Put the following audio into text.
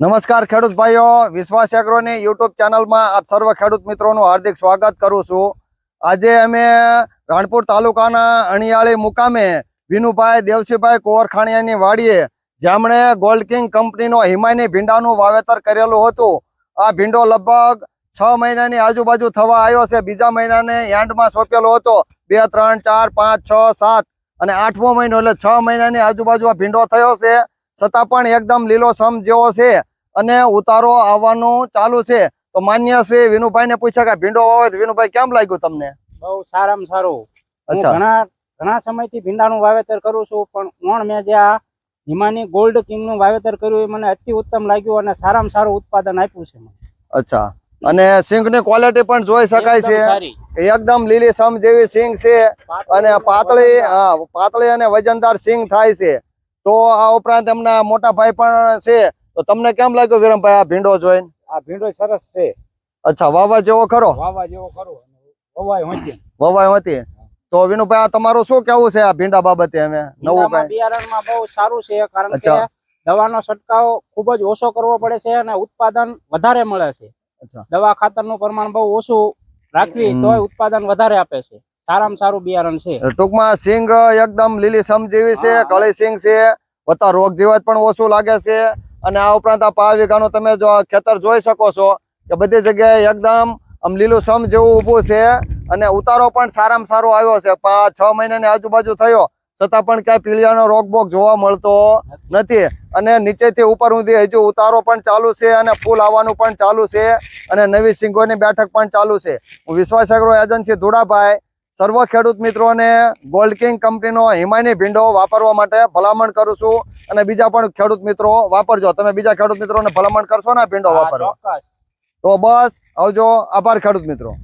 નમસ્કાર ખેડૂત ભાઈઓ, વિશ્વાસ એગ્રોની યુટ્યુબ ચેનલમાં આપ સર્વ ખેડૂત મિત્રોનું હાર્દિક સ્વાગત કરું છું. આજે અમે રાણપુર તાલુકાના અણિયાળી મુકામે વિનુભાઈ દેવસીભાઈ કોરખાણીયાની વાડીએ જેમણે ગોલ્ડ કિંગ કંપનીનો હિમાયની ભીંડાનું વાવેતર કરેલું હતું. આ ભીંડો લગભગ છ મહિનાની આજુબાજુ થવા આવ્યો છે. બીજા મહિનાને એન્ડમાં સોંપેલો હતો. બે, ત્રણ, ચાર, પાંચ, છ, સાત અને આઠમો મહિનો એટલે છ મહિનાની આજુબાજુ આ ભીંડો થયો છે. છતાં પણ એકદમ લીલો સમ જેવો છે અને ઉતારો આવવાનું ચાલુ છે. તો માન્ય શ્રી વિનુભાઈ ને પૂછ્યા કે ભીંડો વાવે તો વિનુભાઈ કેમ લાગ્યું તમને? બહુ સારામાં સારું. અચ્છા. ઘણા ઘણા સમયથી ભીંડાનું વાવેતર કરું છું પણ ઓણ મેં જે આ હિમાની ગોલ્ડ કિંગનું વાવેતર કર્યું એ મને અતિ ઉત્તમ લાગ્યું અને સારામાં સારું ઉત્પાદન આપ્યું છે અચ્છા. અને સિંગની ક્વોલિટી પણ જોઈ શકાય છે. એકદમ લીલી સમ જેવી સિંગ છે અને પાતળી પાતળી અને વજનદાર સિંગ થાય છે. તો આ ઉપરાંત એમના મોટા ભાઈ પણ છે. તો તમને કેમ લાગ્યું વિરમભાઈ આ ભીંડો જોઈને? આ ભીંડો સરસ છે. અચ્છા વાવા જેવો ખરો? વાવા જેવો ખરો. વવાય હોંચી. વવાય હતી તો વિનુભાઈ આ તમારું શું કેવું છે આ ભીંડા બાબતે અમે નવું કઈ? બિયારણમાં બહુ સારું છે કારણ કે દવાનો છંટકાવ ખૂબ જ ઓછો કરવો પડે છે અને ઉત્પાદન વધારે મળે છે. દવા દવા ખાતરનું પ્રમાણ બહુ ઓછું રાખવી તો તોય ઉત્પાદન વધારે આપે છે. સારામાં સારું બિયારણ છે. ટૂંકમાં સિંગ એકદમ લીલી સમ જેવી છે કળી સિંગ છે વત્તા રોગ જીવાત પણ ઓછું લાગે છે. અને આ ઉપરાંત આ પાંચ વીઘાનું તમે જો ખેતર જોઈ શકો છો કે બધી જગ્યાએ એકદમ આમ લીલું સમ જેવું ઊભું છે અને ઉતારો પણ સારામાં સારો આવ્યો છે. પાંચ છ મહિનાની આજુબાજુ થયો છતાં પણ ક્યાંય પીળિયાનો રોગ બોગ જોવા મળતો નથી. અને નીચેથી ઉપર સુધી હજુ ઉતારો પણ ચાલુ છે અને ફૂલ આવવાનું પણ ચાલુ છે અને નવી સિંગોની બેઠક પણ ચાલુ છે. હું વિશ્વાસ એગ્રો એજન્સી ધુડાભાઈ સર્વ ખેડૂત મિત્રોને ગોલ્ડ કિંગ કંપનીનો હિમાયની ભીંડો વાપરવા માટે ભલામણ કરું છું. અને બીજા પણ ખેડૂત મિત્રો વાપરજો. તમે બીજા ખેડૂત મિત્રોને ભલામણ કરશો ને ભીંડો વાપરો તો બસ આવજો. આભાર ખેડૂત મિત્રો.